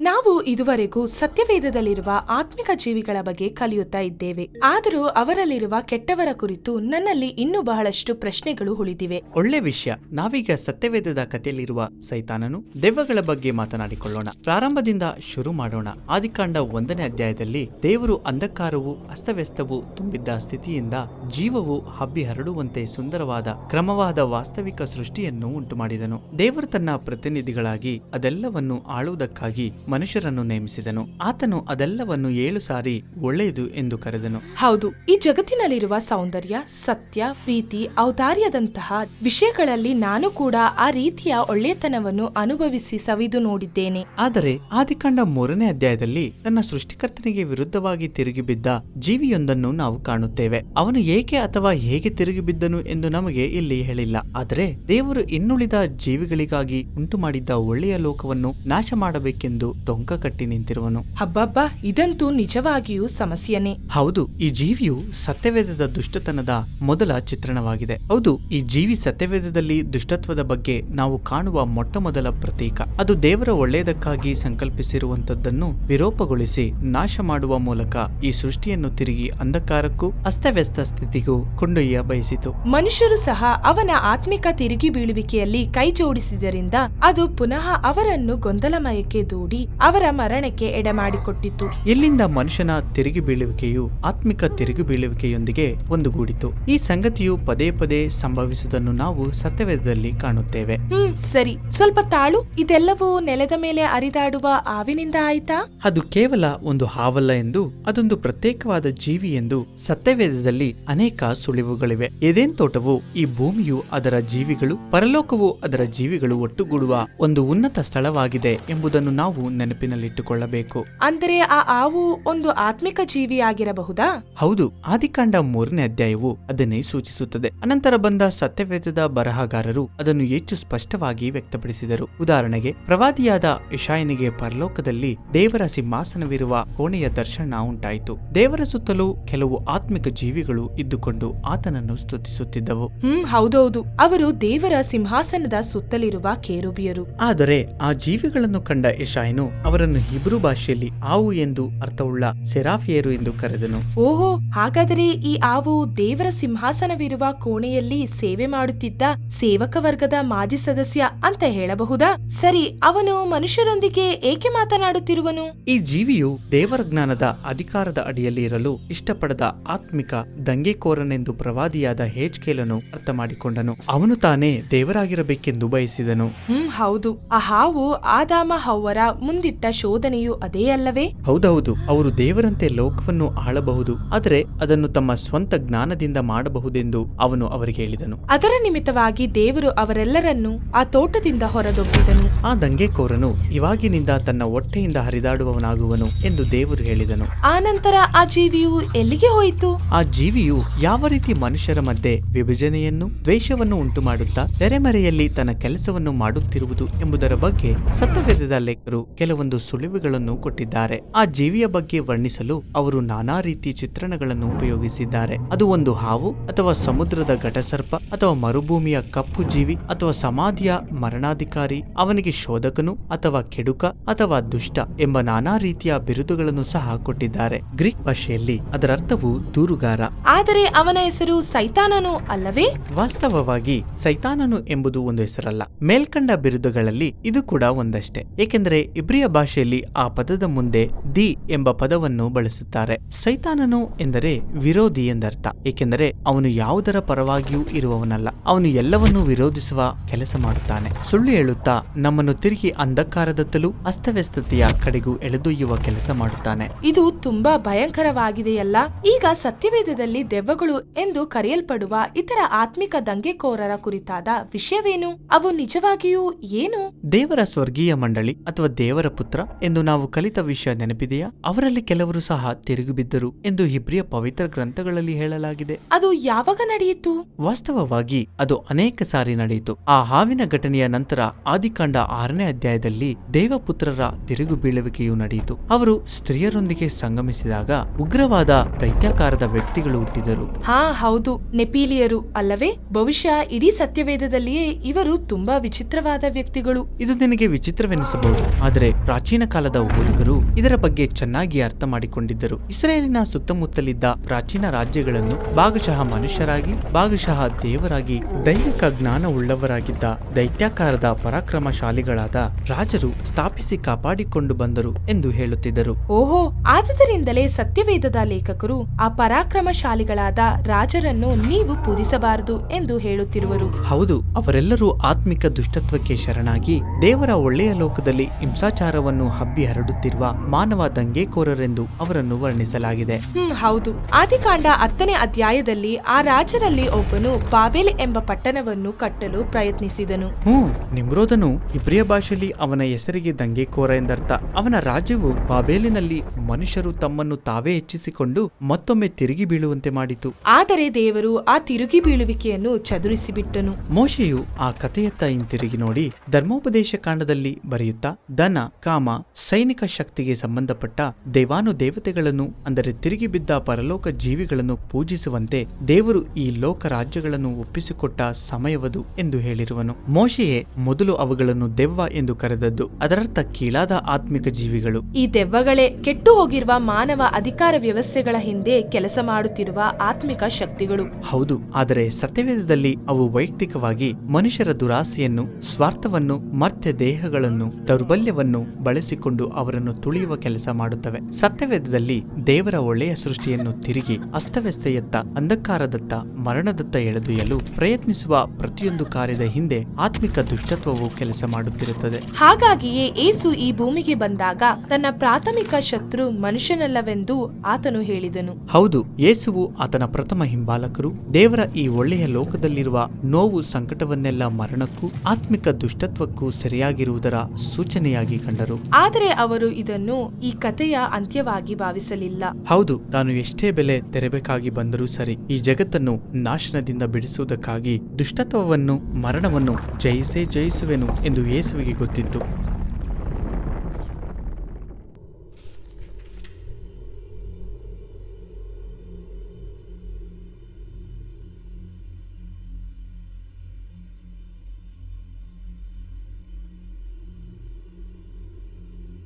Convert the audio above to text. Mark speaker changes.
Speaker 1: ನಾವು ಇದುವರೆಗೂ ಸತ್ಯವೇದದಲ್ಲಿರುವ ಆತ್ಮಿಕ ಜೀವಿಗಳ ಬಗ್ಗೆ ಕಲಿಯುತ್ತಾ ಇದ್ದೇವೆ. ಆದರೂ ಅವರಲ್ಲಿರುವ ಕೆಟ್ಟವರ ಕುರಿತು ನನ್ನಲ್ಲಿ ಇನ್ನೂ ಬಹಳಷ್ಟು ಪ್ರಶ್ನೆಗಳು ಉಳಿದಿವೆ.
Speaker 2: ಒಳ್ಳೆ ವಿಷಯ. ನಾವೀಗ ಸತ್ಯವೇದದ ಕಥೆಯಲ್ಲಿರುವ ಸೈತಾನನು ದೆವ್ವಗಳ ಬಗ್ಗೆ ಮಾತನಾಡಿಕೊಳ್ಳೋಣ. ಪ್ರಾರಂಭದಿಂದ ಶುರು ಮಾಡೋಣ. ಆದಿಕಾಂಡ ಒಂದನೇ ಅಧ್ಯಾಯದಲ್ಲಿ ದೇವರು ಅಂಧಕಾರವು, ಅಸ್ತವ್ಯಸ್ತವು ತುಂಬಿದ್ದ ಸ್ಥಿತಿಯಿಂದ ಜೀವವು ಹಬ್ಬಿ ಹರಡುವಂತೆ ಸುಂದರವಾದ, ಕ್ರಮವಾದ ವಾಸ್ತವಿಕ ಸೃಷ್ಟಿಯನ್ನು ಉಂಟುಮಾಡಿದನು. ದೇವರು ತನ್ನ ಪ್ರತಿನಿಧಿಗಳಾಗಿ ಅದೆಲ್ಲವನ್ನು ಆಳುವುದಕ್ಕಾಗಿ ಮನುಷ್ಯರನ್ನು ನೇಮಿಸಿದನು. ಆತನು ಅದೆಲ್ಲವನ್ನು ಏಳು ಸಾರಿ ಒಳ್ಳೆಯದು ಎಂದು ಕರೆದನು.
Speaker 1: ಹೌದು ಈ ಜಗತ್ತಿನಲ್ಲಿರುವ ಸೌಂದರ್ಯ ಸತ್ಯ ಪ್ರೀತಿ ಔದಾರ್ಯದಂತಹ ವಿಷಯಗಳಲ್ಲಿ ನಾನು ಕೂಡ ಆ ರೀತಿಯ ಒಳ್ಳೆಯತನವನ್ನು ಅನುಭವಿಸಿ ಸವಿದು ನೋಡಿದ್ದೇನೆ.
Speaker 2: ಆದರೆ ಆದಿಕಾಂಡ ಮೂರನೇ ಅಧ್ಯಾಯದಲ್ಲಿ ತನ್ನ ಸೃಷ್ಟಿಕರ್ತನಿಗೆ ವಿರುದ್ಧವಾಗಿ ತಿರುಗಿಬಿದ್ದ ಜೀವಿಯೊಂದನ್ನು ನಾವು ಕಾಣುತ್ತೇವೆ. ಅವನು ಏಕೆ ಅಥವಾ ಹೇಗೆ ತಿರುಗಿಬಿದ್ದನು ಎಂದು ನಮಗೆ ಇಲ್ಲಿ ಹೇಳಿಲ್ಲ. ಆದರೆ ದೇವರು ಇನ್ನುಳಿದ ಜೀವಿಗಳಿಗಾಗಿ ಉಂಟು ಮಾಡಿದ್ದ ಒಳ್ಳೆಯ ಲೋಕವನ್ನು ನಾಶ ಮಾಡಬೇಕೆಂದು ಟೊಂಕ ಕಟ್ಟಿ ನಿಂತಿರುವನು.
Speaker 1: ಹಬ್ಬಬ್ಬ ಇದಂತೂ ನಿಜವಾಗಿಯೂ ಸಮಸ್ಯೆನೇ.
Speaker 2: ಹೌದು ಈ ಜೀವಿಯು ಸತ್ಯವೇದದ ದುಷ್ಟತನದ ಮೊದಲ ಚಿತ್ರಣವಾಗಿದೆ. ಹೌದು ಈ ಜೀವಿ ಸತ್ಯವೇದದಲ್ಲಿ ದುಷ್ಟತ್ವದ ಬಗ್ಗೆ ನಾವು ಕಾಣುವ ಮೊಟ್ಟ ಮೊದಲ ಪ್ರತೀಕ. ಅದು ದೇವರ ಒಳ್ಳೆಯದಕ್ಕಾಗಿ ಸಂಕಲ್ಪಿಸಿರುವಂತದ್ದನ್ನು ವಿರೋಪಗೊಳಿಸಿ ನಾಶ ಮಾಡುವ ಮೂಲಕ ಈ ಸೃಷ್ಟಿಯನ್ನು ತಿರುಗಿ ಅಂಧಕಾರಕ್ಕೂ ಅಸ್ತವ್ಯಸ್ತ ಸ್ಥಿತಿಗೂ ಕೊಂಡೊಯ್ಯ ಬಯಸಿತು
Speaker 1: ಮನುಷ್ಯರು ಸಹ ಅವನ ಆತ್ಮಿಕ ತಿರುಗಿ ಬೀಳುವಿಕೆಯಲ್ಲಿ ಕೈ ಜೋಡಿಸಿದರಿಂದ ಅದು ಪುನಃ ಅವರನ್ನು ಗೊಂದಲಮಯಕ್ಕೆ ದೂಡಿ ಅವರ ಮರಣಕ್ಕೆ ಎಡೆಮಾಡಿಕೊಟ್ಟಿತು.
Speaker 2: ಇಲ್ಲಿಂದ ಮನುಷ್ಯನ ತಿರುಗಿ ಬೀಳುವಿಕೆಯು ಆತ್ಮಿಕ ತಿರುಗಿ ಬೀಳುವಿಕೆಯೊಂದಿಗೆ ಒಂದುಗೂಡಿತು. ಈ ಸಂಗತಿಯು ಪದೇ ಪದೇ ಸಂಭವಿಸುವುದನ್ನು ನಾವು ಸತ್ಯವೇದದಲ್ಲಿ ಕಾಣುತ್ತೇವೆ.
Speaker 1: ಹ್ಮ್ ಸರಿ. ಸ್ವಲ್ಪ ತಾಳು ಇದೆಲ್ಲವೂ ನೆಲದ ಮೇಲೆ ಅರಿದಾಡುವ ಆವಿನಿಂದ ಆಯ್ತಾ?
Speaker 2: ಅದು ಕೇವಲ ಒಂದು ಹಾವಲ್ಲ ಎಂದು ಅದೊಂದು ಪ್ರತ್ಯೇಕವಾದ ಜೀವಿ ಎಂದು ಸತ್ಯವೇದದಲ್ಲಿ ಅನೇಕ ಸುಳಿವುಗಳಿವೆ. ಏದೇನ್ ತೋಟವು ಈ ಭೂಮಿಯು ಅದರ ಜೀವಿಗಳು ಪರಲೋಕವು ಅದರ ಜೀವಿಗಳು ಒಟ್ಟುಗೂಡುವ ಒಂದು ಉನ್ನತ ಸ್ಥಳವಾಗಿದೆ ಎಂಬುದನ್ನು ನಾವು ನೆನಪಿನಲ್ಲಿಟ್ಟುಕೊಳ್ಳಬೇಕು.
Speaker 1: ಅಂದರೆ ಆ ಆವು ಒಂದು ಆತ್ಮಿಕ ಜೀವಿಯಾಗಿರಬಹುದಾ?
Speaker 2: ಹೌದು ಆದಿಕಾಂಡ ಮೂರನೇ ಅಧ್ಯಾಯವು ಅದನ್ನೇ ಸೂಚಿಸುತ್ತದೆ. ಅನಂತರ ಬಂದ ಸತ್ಯವೇದದ ಬರಹಗಾರರು ಅದನ್ನು ಹೆಚ್ಚು ಸ್ಪಷ್ಟವಾಗಿ ವ್ಯಕ್ತಪಡಿಸಿದರು. ಉದಾಹರಣೆಗೆ ಪ್ರವಾದಿಯಾದ ಇಶಾಯನಿಗೆ ಪರಲೋಕದಲ್ಲಿ ದೇವರ ಸಿಂಹಾಸನವಿರುವ ಕೋಣೆಯ ದರ್ಶನ ಉಂಟಾಯಿತು. ದೇವರ ಸುತ್ತಲೂ ಕೆಲವು ಆತ್ಮಿಕ ಜೀವಿಗಳು ಇದ್ದುಕೊಂಡು ಆತನನ್ನು ಸ್ತುತಿಸುತ್ತಿದ್ದವು.
Speaker 1: ಹ್ಮ್ ಹೌದೌದು. ಅವರು ದೇವರ ಸಿಂಹಾಸನದ ಸುತ್ತಲಿರುವ ಕೇರುಬಿಯರು.
Speaker 2: ಆದರೆ ಆ ಜೀವಿಗಳನ್ನು ಕಂಡ ಇಶಾಯನು ಅವರನ್ನು ಹಿಬ್ರು ಭಾಷೆಯಲ್ಲಿ ಆವು ಎಂದು ಅರ್ಥವುಳ್ಳ ಸೆರಾಫಿಯರು ಎಂದು ಕರೆದನು.
Speaker 1: ಓಹೋ ಹಾಗಾದರೆ ಈ ಆವು ದೇವರ ಸಿಂಹಾಸನವಿರುವ ಕೋಣೆಯಲ್ಲಿ ಸೇವೆ ಮಾಡುತ್ತಿದ್ದ ಸೇವಕ ವರ್ಗದ ಮಾಜಿ ಸದಸ್ಯ ಅಂತ ಹೇಳಬಹುದಾ? ಸರಿ ಅವನು ಮನುಷ್ಯರೊಂದಿಗೆ ಏಕೆ ಮಾತನಾಡುತ್ತಿರುವನು?
Speaker 2: ಈ ಜೀವಿಯು ದೇವರ ಜ್ಞಾನದ ಅಧಿಕಾರದ ಅಡಿಯಲ್ಲಿ ಇರಲು ಇಷ್ಟಪಡದ ಆತ್ಮಿಕ ದಂಗೆಕೋರನೆಂದು ಪ್ರವಾದಿಯಾದ ಹೇಜ್ಕೇಲನು ಅರ್ಥ ಮಾಡಿಕೊಂಡನು ಅವನು ತಾನೇ ದೇವರಾಗಿರಬೇಕೆಂದು ಬಯಸಿದನು.
Speaker 1: ಹ್ಮ್ ಹೌದು. ಆ ಹಾವು ಆದಾಮ ಹವ್ವರ ಮುಂದಿಟ್ಟ ಶೋಧನೆಯು ಅದೇ ಅಲ್ಲವೇ?
Speaker 2: ಹೌದೌದು ಅವರು ದೇವರಂತೆ ಲೋಕವನ್ನು ಆಳಬಹುದು ಆದರೆ ಅದನ್ನು ತಮ್ಮ ಸ್ವಂತ ಜ್ಞಾನದಿಂದ ಮಾಡಬಹುದೆಂದು ಅವನು ಅವರಿಗೆ ಹೇಳಿದನು.
Speaker 1: ಅದರ ನಿಮಿತ್ತವಾಗಿ ದೇವರು ಅವರೆಲ್ಲರನ್ನು ಆ ತೋಟದಿಂದ ಹೊರದೊಬ್ಬಿದನು
Speaker 2: ಆ ದಂಗೆಕೋರನು ಇವಾಗಿನಿಂದ ತನ್ನ ಹೊಟ್ಟೆಯಿಂದ ಹರಿದಾಡುವವನಾಗುವನು ಎಂದು ದೇವರು ಹೇಳಿದನು.
Speaker 1: ಆನಂತರ ಆ ಜೀವಿಯು ಎಲ್ಲಿಗೆ ಹೋಯಿತು?
Speaker 2: ಆ ಜೀವಿಯು ಯಾವ ರೀತಿ ಮನುಷ್ಯರ ಮಧ್ಯೆ ವಿಭಜನೆಯನ್ನು ದ್ವೇಷವನ್ನು ಉಂಟು ಮಾಡುತ್ತಾ ತೆರೆಮರೆಯಲ್ಲಿ ತನ್ನ ಕೆಲಸವನ್ನು ಮಾಡುತ್ತಿರುವುದು ಎಂಬುದರ ಬಗ್ಗೆ ಸತ್ತವೇದ ಲೇಖಕರು ಕೆಲವೊಂದು ಸುಳಿವುಗಳನ್ನು ಕೊಟ್ಟಿದ್ದಾರೆ. ಆ ಜೀವಿಯ ಬಗ್ಗೆ ವರ್ಣಿಸಲು ಅವರು ನಾನಾ ರೀತಿ ಚಿತ್ರಣಗಳನ್ನು ಉಪಯೋಗಿಸಿದ್ದಾರೆ. ಅದು ಒಂದು ಹಾವು ಅಥವಾ ಸಮುದ್ರದ ಘಟಸರ್ಪ ಅಥವಾ ಮರುಭೂಮಿಯ ಕಪ್ಪು ಜೀವಿ ಅಥವಾ ಸಮಾಧಿಯ ಮರಣಾಧಿಕಾರಿ ಅವನಿಗೆ ಶೋಧಕನು ಅಥವಾ ಕೆಡುಕ ಅಥವಾ ದುಷ್ಟ ಎಂಬ ನಾನಾ ರೀತಿಯ ಬಿರುದುಗಳನ್ನು ಸಹ ಕೊಟ್ಟಿದ್ದಾರೆ. ಗ್ರೀಕ್ ಭಾಷೆಯಲ್ಲಿ ಅದರ ಅರ್ಥವು ದೂರುಗಾರ.
Speaker 1: ಆದರೆ ಅವನ ಹೆಸರು ಸೈತಾನನು ಅಲ್ಲವೇ?
Speaker 2: ವಾಸ್ತವವಾಗಿ ಸೈತಾನನು ಎಂಬುದು ಒಂದು ಹೆಸರಲ್ಲ. ಮೇಲ್ಕಂಡ ಬಿರುದುಗಳಲ್ಲಿ ಇದು ಕೂಡ ಒಂದಷ್ಟೇ. ಏಕೆಂದರೆ ಇಬ್ರಿಯ ಭಾಷೆಯಲ್ಲಿ ಆ ಪದದ ಮುಂದೆ ದಿ ಎಂಬ ಪದವನ್ನು ಬಳಸುತ್ತಾರೆ. ಸೈತಾನನು ಎಂದರೆ ವಿರೋಧಿ ಎಂದರ್ಥ. ಏಕೆಂದರೆ ಅವನು ಯಾವುದರ ಪರವಾಗಿಯೂ ಇರುವವನಲ್ಲ. ಅವನು ಎಲ್ಲವನ್ನೂ ವಿರೋಧಿಸುವ ಕೆಲಸ ಮಾಡುತ್ತಾನೆ. ಸುಳ್ಳು ಹೇಳುತ್ತಾ ನಮ್ಮನ್ನು ತಿರುಗಿ ಅಂಧಕಾರದತ್ತಲೂ ಅಸ್ತವ್ಯಸ್ತತೆಯ ಕಡೆಗೂ ಎಳೆದೊಯ್ಯುವ ಕೆಲಸ ಮಾಡುತ್ತಾನೆ.
Speaker 1: ಇದು ತುಂಬಾ ಭಯಂಕರವಾಗಿದೆಯಲ್ಲ. ಈಗ ಸತ್ಯವೇದದಲ್ಲಿ ದೆವ್ವಗಳು ಎಂದು ಕರೆಯಲ್ಪಡುವ ಇತರ ಆತ್ಮಿಕ ದಂಗೆಕೋರರ ಕುರಿತಾದ ವಿಷಯವೇನು? ಅವು ನಿಜವಾಗಿಯೂ ಏನು?
Speaker 2: ದೇವರ ಸ್ವರ್ಗೀಯ ಮಂಡಳಿ ಅಥವಾ ದೇವರ ಪುತ್ರ ಎಂದು ನಾವು ಕಲಿತ ವಿಷಯ ನೆನಪಿದೆಯಾ? ಅವರಲ್ಲಿ ಕೆಲವರು ಸಹ ತಿರುಗಿಬಿದ್ದರು ಎಂದು ಹಿಬ್ರಿಯ ಪವಿತ್ರ ಗ್ರಂಥಗಳಲ್ಲಿ ಹೇಳಲಾಗಿದೆ.
Speaker 1: ಅದು ಯಾವಾಗ ನಡೆಯಿತು?
Speaker 2: ವಾಸ್ತವವಾಗಿ ಅದು ಅನೇಕ ಸಾರಿ ನಡೆಯಿತು. ಆ ಹಾವಿನ ಘಟನೆಯ ನಂತರ ಆದಿಕಾಂಡ ಆರನೇ ಅಧ್ಯಾಯದಲ್ಲಿ ದೇವಪುತ್ರರ ತಿರುಗು ಬೀಳುವಿಕೆಯು ನಡೆಯಿತು. ಅವರು ಸ್ತ್ರೀಯರೊಂದಿಗೆ ಸಂಗಮಿಸಿದಾಗ ಉಗ್ರವಾದ ದೈತ್ಯಾಕಾರದ ವ್ಯಕ್ತಿಗಳು ಹುಟ್ಟಿದರು.
Speaker 1: ಹಾ ಹೌದು. ನೆಪೀಲಿಯರು ಅಲ್ಲವೇ? ಬಹುಶಃ ಇಡೀ ಸತ್ಯವೇದದಲ್ಲಿಯೇ ಇವರು ತುಂಬಾ ವಿಚಿತ್ರವಾದ ವ್ಯಕ್ತಿಗಳು.
Speaker 2: ಇದು ನಿನಗೆ ವಿಚಿತ್ರವೆನಿಸಬಹುದು. ಆದರೆ ಆದರೆ ಪ್ರಾಚೀನ ಕಾಲದ ಓದುಗರು ಇದರ ಬಗ್ಗೆ ಚೆನ್ನಾಗಿ ಅರ್ಥ ಮಾಡಿಕೊಂಡಿದ್ದರು. ಇಸ್ರೇಲಿನ ಸುತ್ತಮುತ್ತಲಿದ್ದ ಪ್ರಾಚೀನ ರಾಜ್ಯಗಳನ್ನು ಭಾಗಶಃ ಮನುಷ್ಯರಾಗಿ ಭಾಗಶಃ ದೇವರಾಗಿ ದೈವಿಕ ಜ್ಞಾನವುಳ್ಳವರಾಗಿದ್ದ ದೈತ್ಯಾಕಾರದ ಪರಾಕ್ರಮಶಾಲಿಗಳಾದ ರಾಜರು ಸ್ಥಾಪಿಸಿ ಕಾಪಾಡಿಕೊಂಡು ಬಂದರು ಎಂದು ಹೇಳುತ್ತಿದ್ದರು.
Speaker 1: ಓಹೋ ಆದುದರಿಂದಲೇ ಸತ್ಯವೇದದ ಲೇಖಕರು ಆ ಪರಾಕ್ರಮಶಾಲಿಗಳಾದ ರಾಜರನ್ನು ನೀವು ಪೂಜಿಸಬಾರದು ಎಂದು ಹೇಳುತ್ತಿರುವರು.
Speaker 2: ಹೌದು ಅವರೆಲ್ಲರೂ ಆತ್ಮಿಕ ದುಷ್ಟತ್ವಕ್ಕೆ ಶರಣಾಗಿ ದೇವರ ಒಳ್ಳೆಯ ಲೋಕದಲ್ಲಿ ಹಿಂಸಾಚಾರವನ್ನು ಹಬ್ಬಿ ಹರಡುತ್ತಿರುವ ಮಾನವ ದಂಗೆಕೋರರೆಂದು ಅವರನ್ನು ವರ್ಣಿಸಲಾಗಿದೆ.
Speaker 1: ಹ್ಮ್ ಹೌದು. ಆದಿಕಾಂಡ ಹತ್ತನೇ ಅಧ್ಯಾಯದಲ್ಲಿ ಆ ರಾಜರಲ್ಲಿ ಒಬ್ಬನು ಬಾಬೆಲ್ ಎಂಬ ಪಟ್ಟಣವನ್ನು ಕಟ್ಟಲು ಪ್ರಯತ್ನಿಸಿದನು.
Speaker 2: ಹ್ಞೂ ನಿಮ್ರೋದನು ಇಬ್ರಿಯ ಭಾಷೆಯಲ್ಲಿ ಅವನ ಹೆಸರಿಗೆ ದಂಗೆಕೋರ ಎಂದರ್ಥ. ಅವನ ರಾಜ್ಯವು ಬಾಬೇಲಿನಲ್ಲಿ ಮನುಷ್ಯರು ತಮ್ಮನ್ನು ತಾವೇ ಹೆಚ್ಚಿಸಿಕೊಂಡು ಮತ್ತೊಮ್ಮೆ ತಿರುಗಿ ಬೀಳುವಂತೆ ಮಾಡಿತು.
Speaker 1: ಆದರೆ ದೇವರು ಆ ತಿರುಗಿ ಬೀಳುವಿಕೆಯನ್ನು ಚದುರಿಸಿಬಿಟ್ಟನು.
Speaker 2: ಮೋಶೆಯು ಆ ಕಥೆಯತ್ತ ಹಿಂತಿರುಗಿ ನೋಡಿ ಧರ್ಮೋಪದೇಶ ಕಾಂಡದಲ್ಲಿ ಬರೆಯುತ್ತಾ ದನ ಕಾಮ ಸೈನಿಕ ಶಕ್ತಿಗೆ ಸಂಬಂಧಪಟ್ಟ ದೇವಾನು ದೇವತೆಗಳನ್ನು ಅಂದರೆ ತಿರುಗಿ ಬಿದ್ದ ಪರಲೋಕ ಜೀವಿಗಳನ್ನು ಪೂಜಿಸುವಂತೆ ದೇವರು ಈ ಲೋಕ ರಾಜ್ಯಗಳನ್ನು ಒಪ್ಪಿಸಿಕೊಟ್ಟ ಸಮಯವದು ಎಂದು ಹೇಳಿರುವನು. ಮೋಶೆಯೇ ಮೊದಲು ಅವುಗಳನ್ನು ದೆವ್ವ ಎಂದು ಕರೆದದ್ದು ಅದರರ್ಥ ಕೀಳಾದ ಆತ್ಮಿಕ ಜೀವಿಗಳು.
Speaker 1: ಈ ದೆವ್ವಗಳೇ ಕೆಟ್ಟು ಹೋಗಿರುವ ಮಾನವ ಅಧಿಕಾರ ವ್ಯವಸ್ಥೆಗಳ ಹಿಂದೆ ಕೆಲಸ ಮಾಡುತ್ತಿರುವ ಆತ್ಮಿಕ ಶಕ್ತಿಗಳು.
Speaker 2: ಹೌದು ಆದರೆ ಸತ್ಯವೇದದಲ್ಲಿ ಅವು ವೈಯಕ್ತಿಕವಾಗಿ ಮನುಷ್ಯರ ದುರಾಸೆಯನ್ನು ಸ್ವಾರ್ಥವನ್ನು ಮರ್ತ್ಯ ದೇಹಗಳನ್ನು ದೌರ್ಬಲ್ಯವನ್ನು ಬಳಸಿಕೊಂಡು ಅವರನ್ನು ತುಳಿಯುವ ಕೆಲಸ ಮಾಡುತ್ತವೆ. ಸತ್ಯವೇದದಲ್ಲಿ ದೇವರ ಒಳ್ಳೆಯ ಸೃಷ್ಟಿಯನ್ನು ತಿರುಗಿ ಅಸ್ತವ್ಯಸ್ತೆಯತ್ತ ಅಂಧಕಾರದತ್ತ ಮರಣದತ್ತ ಎಳೆದೊಯ್ಯಲು ಪ್ರಯತ್ನಿಸುವ ಪ್ರತಿಯೊಂದು ಕಾರ್ಯದ ಹಿಂದೆ ಆತ್ಮಿಕ ದುಷ್ಟತ್ವವು ಕೆಲಸ ಮಾಡುತ್ತಿರುತ್ತದೆ.
Speaker 1: ಹಾಗಾಗಿಯೇ ಏಸು ಈ ಭೂಮಿಗೆ ಬಂದಾಗ ತನ್ನ ಪ್ರಾಥಮಿಕ ಶತ್ರು ಮನುಷ್ಯನಲ್ಲವೆಂದು ಆತನು ಹೇಳಿದನು.
Speaker 2: ಹೌದು ಯೇಸುವು ಆತನ ಪ್ರಥಮ ಹಿಂಬಾಲಕರು. ದೇವರ ಈ ಒಳ್ಳೆಯ ಲೋಕದಲ್ಲಿರುವ ನೋವು ಸಂಕಟವನ್ನೆಲ್ಲ ಮರಣಕ್ಕೂ ಆತ್ಮಿಕ ದುಷ್ಟತ್ವಕ್ಕೂ ಸರಿಯಾಗಿರುವುದರ ಸೂಚನೆಯಾಗಿ ಕಂಡರು.
Speaker 1: ಆದರೆ ಅವರು ಇದನ್ನು ಈ ಕಥೆಯ ಅಂತ್ಯವಾಗಿ ಭಾವಿಸಲಿಲ್ಲ.
Speaker 2: ಹೌದು ತಾನು ಎಷ್ಟೇ ಬೆಲೆ ತೆರಬೇಕಾಗಿ ಬಂದರೂ ಸರಿ ಈ ಜಗತ್ತನ್ನು ನಾಶನದಿಂದ ಬಿಡಿಸುವುದಕ್ಕಾಗಿ ದುಷ್ಟತ್ವವನ್ನು ಮರಣವನ್ನು ಜಯಿಸೇ ಜಯಿಸುವೆನು ಎಂದು ಯೇಸುವಿಗೆ ಗೊತ್ತಿತ್ತು.